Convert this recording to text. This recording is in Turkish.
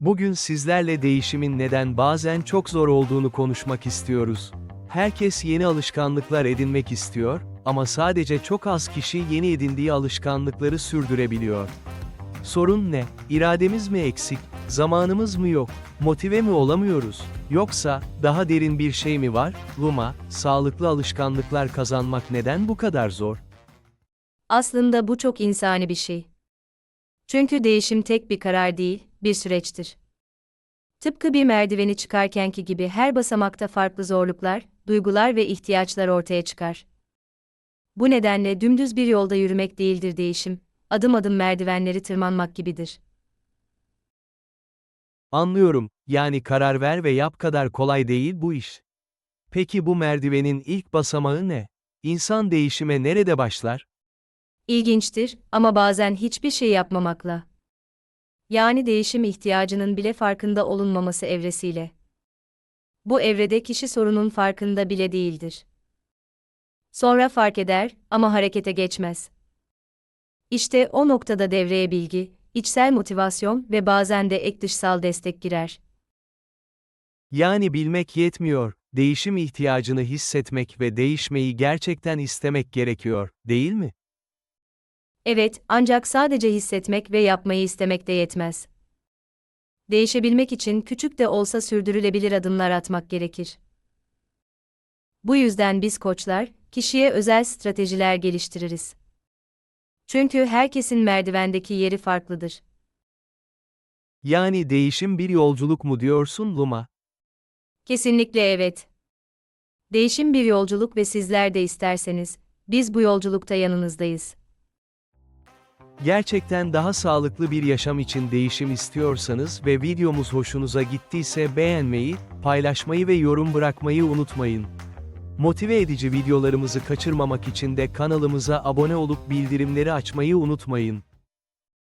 Bugün sizlerle değişimin neden bazen çok zor olduğunu konuşmak istiyoruz. Herkes yeni alışkanlıklar edinmek istiyor ama sadece çok az kişi yeni edindiği alışkanlıkları sürdürebiliyor. Sorun ne? İrademiz mi eksik? Zamanımız mı yok? Motive mi olamıyoruz? Yoksa daha derin bir şey mi var? Luma, sağlıklı alışkanlıklar kazanmak neden bu kadar zor? Aslında bu çok insani bir şey. Çünkü değişim tek bir karar değil, bir süreçtir. Tıpkı bir merdiveni çıkarkenki gibi her basamakta farklı zorluklar, duygular ve ihtiyaçlar ortaya çıkar. Bu nedenle dümdüz bir yolda yürümek değildir değişim, adım adım merdivenleri tırmanmak gibidir. Anlıyorum, yani karar ver ve yap kadar kolay değil bu iş. Peki bu merdivenin ilk basamağı ne? İnsan değişime nerede başlar? İlginçtir ama bazen hiçbir şey yapmamakla. Yani değişim ihtiyacının bile farkında olunmaması evresiyle. Bu evrede kişi sorunun farkında bile değildir. Sonra fark eder ama harekete geçmez. İşte o noktada devreye bilgi, içsel motivasyon ve bazen de ek dışsal destek girer. Yani bilmek yetmiyor, değişim ihtiyacını hissetmek ve değişmeyi gerçekten istemek gerekiyor, değil mi? Evet, ancak sadece hissetmek ve yapmayı istemek de yetmez. Değişebilmek için küçük de olsa sürdürülebilir adımlar atmak gerekir. Bu yüzden biz koçlar, kişiye özel stratejiler geliştiririz. Çünkü herkesin merdivendeki yeri farklıdır. Yani değişim bir yolculuk mu diyorsun Luma? Kesinlikle evet. Değişim bir yolculuk ve sizler de isterseniz, biz bu yolculukta yanınızdayız. Gerçekten daha sağlıklı bir yaşam için değişim istiyorsanız ve videomuz hoşunuza gittiyse beğenmeyi, paylaşmayı ve yorum bırakmayı unutmayın. Motive edici videolarımızı kaçırmamak için de kanalımıza abone olup bildirimleri açmayı unutmayın.